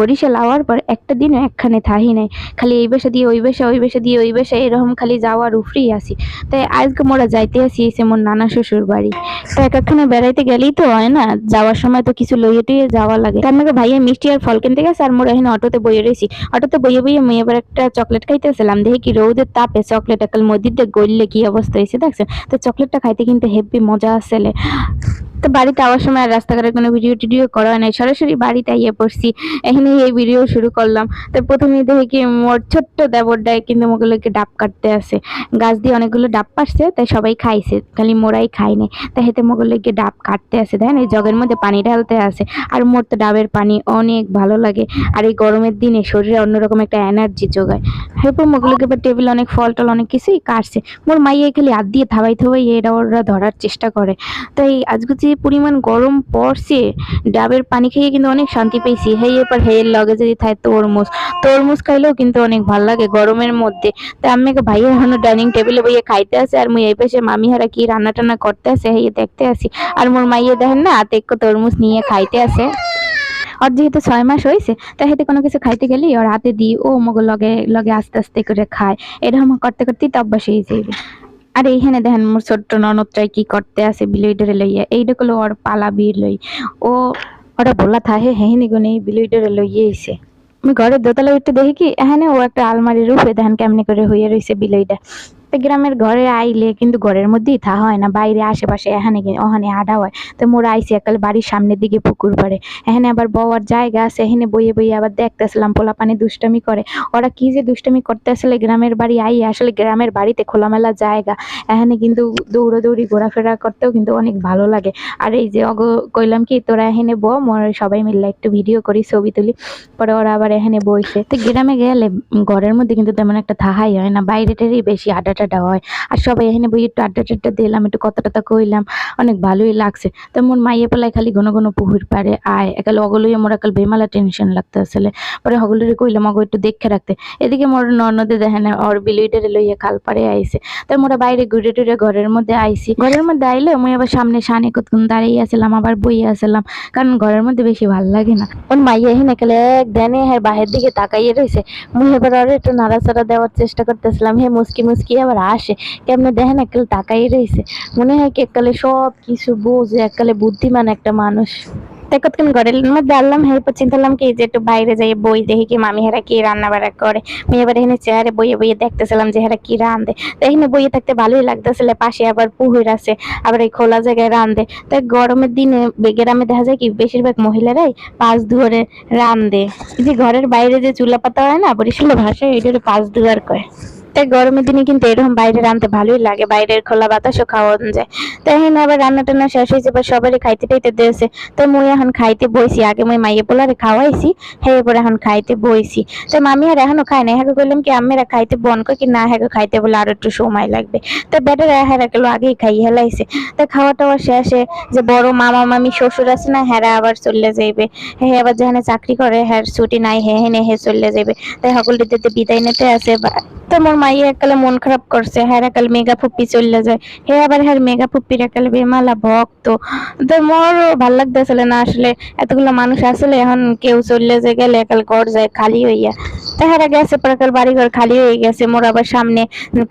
Barishal hour পর একটা দিনও একখানে থাহি নাই। খালি এই বেশা দিয়ে, ওই বেশা ওই বেশা দিয়ে, ওই বেশা এরকম খালি যাওয়ার উফরেই আসি তাই আজকে মোরা যাইতে আসি এসে মোর নানা শ্বশুর বাড়ি। তো একখানে বেড়াইতে গেলেই তো হয় না, যাওয়ার সময় তো কিছু লইয়ে টুয়ে যাওয়া লাগে। তার নাকি ভাইয়া মিষ্টি আর ফল কিনতে গেছে, আর মোরা এখানে অটোতে বইয়ে রয়েছি অটোতে বইয়ে বইয়ে মেয়ে এবার একটা চকলেট খাইতেছিলাম, দেখি কি রৌদের তাপে চকলেট একাল মদিতে গললে কি অবস্থা হয়েছে দেখছেন? তো চকলেটটা খাইতে কিন্তু হেভি মজা আসলে তো বাড়িতে আওয়ার সময় আর রাস্তাঘাটে কোনো ভিডিও টিডিও করা হয় নাই। সরাসরি বাড়িতে আইয়ে পড়ছি। এখানে এই ভিডিও শুরু করলাম। তো প্রথমে দেখি কি মোর ছোট্ট দেবরটায় কিন্তু মোগুলোকে ডাব কাটতে আছে গাছ দিয়ে অনেকগুলো ডাব পারছে তাই সবাই খাইছে, খালি মোরাই খাইনি তাই হেতে মোগুলোকে ডাব কাটতে আছে দেখেন এই জগের মধ্যে পানি ঢালতে আছে আর মোর তো ডাবের পানি অনেক ভালো লাগে। আর এই গরমের দিনে শরীরে অন্যরকম একটা এনার্জি যোগায়। এরপর মোগুলোকে এবার টেবিল অনেক ফল টল অনেক কিছুই কাটছে। মোর মাইয়ে খালি হাত দিয়ে থাবাই থাবাই এরা ওরা ধরার চেষ্টা করে। তাই আজকে যে পরিমাণ গরম পড়ছে, ডাবের পানি খেয়ে কিন্তু অনেক শান্তি পেয়েছি হেই এরপর হেয়ের লগে যদি থাকে তরমুজ। তরমুজ খাইলেও কিন্তু অনেক ভালো লাগে গরমের মধ্যে। তাই আমি ভাইয়া এখনও ডাইনিং টেবিলে বইয়ে খাইতে আছে, আর মুই এই পাশে মামি হারা কি রান্না টান্না করতে আছে হেয়ে দেখতে আসি আর মোর মাইয়ে দেখেন না, হাতে একটু তরমুজ নিয়ে খাইতে আছে। ওর যেহেতু ছয় মাস হয়েছে তাই হেতে কোনো কিছু খাইতে গেলেই ওর হাতে দিই, ও মগো লগে লগে আস্তে আস্তে করে খায়। এরকম করতে, করতেই তো অভ্যাস হয়ে যাবে আর এইখানে দেখেন মোর ছোট্ট ননদটাই কি করতে আছে বিলইডারে লইয়া। এইটা কল ওর পালা বির লই। ও ওরা বলা থাহে হেহিনি গুনে বিলইডারে লইয়ে আইছে। আমি ঘরের দোতলা উঠতে দেখি কি, এখানে ও একটা আলমারির রূপে দেখেন কেমনি করে হইয়া রইছে বিলইটা তো গ্রামের ঘরে আইলে কিন্তু ঘরের মধ্যেই থা হয় না, বাইরে আশেপাশে এখানে ওখানে আডা হয়। তো মোরা আইসি একাল বাড়ির সামনের দিকে পুকুর পাড়ে। এখানে আবার বওয়ার জায়গা আছে, এখানে বইয়ে বইয়ে আবার দেখতেছিলাম পোলা পানি দুষ্টামি করে। ওরা কি যে দুষ্টামি করতে আসলে গ্রামের বাড়ি আই আসলে গ্রামের বাড়িতে খোলামেলা জায়গা। এখানে কিন্তু দৌড়াদৌড়ি, ঘোরাফেরা করতেও কিন্তু অনেক ভালো লাগে। আর এই যে অগ, কইলাম কি, তোরা এখানে ব মোর সবাই মিলে একটু ভিডিও করি, ছবি তুলি। পরে ওরা আবার এখানে বইছে। তো গ্রামে গেলে ঘরের মধ্যে কিন্তু তেমন একটা থাহাই হয় না বাইরে টেরেই বেশি আড্ডা টাড্ডা হয়? আর সবাই এখানে বই একটু আড্ডা টাড্ডা দিলাম, একটু কথা টথা কইলাম, অনেক ভালোই লাগছে। তো মোর মাইয়ে পেলায় খালি ঘন ঘন পুহুর পারে আয়। একাল অগলইয়া মোর একাল বেমালা টেনশন লাগতে আসলে। পরে হগলুরে কইলাম অগো একটু দেখে রাখতে। এদিকে মোর ননদে দেখেন, ওর বিলুইটারে লইয়া খাল পারে আইছে। তো মোরা বাইরে ঘুরে টুরে ঘরের মধ্যে আইছি। ঘরের মধ্যে আইলে মুই আবার সামনে সানে কতক্ষণ দাঁড়িয়ে আসলাম, আবার বইয়ে আসলাম। কারণ ঘরের মধ্যে বেশি ভালো লাগে না। ওর মাইয়া এখানে একালে এক দেনে হ্যাঁ বাহির দিকে তাকাইয়ে রয়েছে মুই এবার আর একটু নাড়াচাড়া দেওয়ার চেষ্টা করতেছিলাম। হে মুসকি মুসকি আবার আসে, কেমনে দেখেন একালে তাকাইয়ে রয়েছে। মনে হয় কি একালে সব কিছু বোঝে একালে বুদ্ধিমান একটা মানুষ। তাই কতক্ষণ ঘরের মধ্যে আনলাম এরপর চিন্তালাম কি যে একটু বাইরে যাই, বই দেখি কি মামি হেরা কি রান্না বাড়া করে। মেয়ে এবার এখানে চেয়ারে বইয়ে বইয়ে দেখতেছিলাম যে হেরা কি রান্ধে তো এখানে বইয়ে থাকতে ভালোই লাগতেছিল, পাশে আবার পুহুর আছে, আবার এই খোলা জায়গায় রান্ধে তাই গরমের দিনে গ্রামে দেখা যায় কি বেশিরভাগ মহিলারাই পাঁচ দুয়ারে রান্ধে যে ঘরের বাইরে যে চুলা পাতা হয় না বরিশাল ভাষায় এটার পাঁচ দুয়ার কয়। তাই গরমের দিনে কিন্তু এরকম বাইরে রাঁধতে ভালোই লাগে। বাইরের খোলা বাতাসও খাওয়া যায়। তো এখানে আবার রান্না টান্না শেষ হয়েছে, এবার সবারই খাইতে টাইতে দিয়েছে তো মুই এখন খাইতে বইছি। আগে মুই মাইয়ে পোলারে খাওয়াইছি হ্যাঁ এবার এখন খাইতে বইছি। তো মামি আর এখনও খায় না হ্যাঁ কইলাম কি আমেরা খাইতে বন কই কি, না হ্যাঁ খাইতে বলে আরও একটু সময় লাগবে। তো বেটার হ্যাঁ গেলো আগেই খাই হেলাইছে। তো খাওয়া টাওয়া শেষে যে বড় মামা মামি শ্বশুর আছে না হ্যাঁ আবার চলে যাইবে। হ্যাঁ আবার যেখানে চাকরি করে হ্যাঁ ছুটি নাই হ্যাঁ হ্যাঁ হে চলে যাবে তাই সকলটিতে বিদায় নিতে আছে, বা- তো মোর মাই একালে মন খারাপ করছে, হ্যার একাল মেগা ফুপ্পি চলে যায়, হে আবার হ্যাঁ মেগা ফুপ্পির একাল বেমালা ভক্ত। তো মোর ভালো লাগতেছিল না আসলে, এতগুলো মানুষ আসলে এখন কেউ চললে যে গেলে একাল ঘর যায়, খালি হইয়া। তাহারা গেছে পর একাল বাড়ি ঘর খালি হয়ে গেছে, মোর আবার সামনে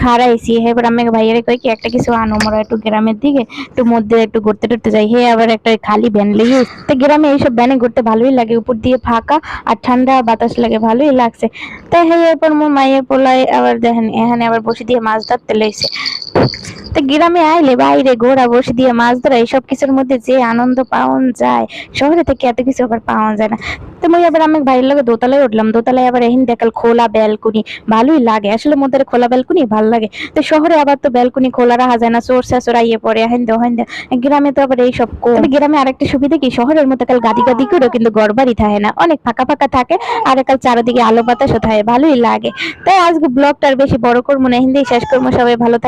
খাড়াইছি। এবার আমি ভাইয়ের কই কি, একটা কিছু আনো, মোরা একটু গ্রামের দিকে, একটু মধ্যে একটু ঘুরতে টুরতে যাই। হে আবার একটা খালি ভ্যান লেগে তো গ্রামে এইসব ভ্যানে ঘুরতে ভালোই লাগে, উপর দিয়ে ফাঁকা আর ঠান্ডা বাতাস লাগে, ভালোই লাগছে। তাই হে এরপর মোর মায়ের পোলায় আবার দেখেন, এখানে আবার বসে দিয়ে মাছ ধরতে লেগেছে তো গ্রামে আইলে বাইরে ঘোড়া বসে দিয়ে মাছ ধরা, এইসব কিছুর মধ্যে যে আনন্দ পাওয়া যায়, শহরে থেকে এত কিছু আবার পাওয়া যায় না। তো মই আবার আমি ভাইয়ের লগে দোতলায় উঠলাম, দোতলায় আবার এহিন দেখাল খোলা ব্যালকনি, ভালোই লাগে। আসলে মধ্যে খোলা ব্যালকনি ভালো লাগে। তো শহরে আবার তো ব্যালকনি খোলা রাখা যায় না চোর শাশুড়া ইয়ে পড়ে, হেন দে হেন গ্রামে তো আবার এইসব তবে গ্রামে আরেকটা সুবিধা কি, শহরের মধ্যে কাল গাদি গাদি করেও কিন্তু গড়বাড়ি বাড়ি থাকে না। অনেক ফাঁকা ফাঁকা থাকে, আর একাল চারিদিকে আলো বাতাসও থাকে, ভালোই লাগে। তাই আজকে ব্লগটা আর বেশি বড় করব না, হিন্দি শেষ করব, সবাই ভালো থাকে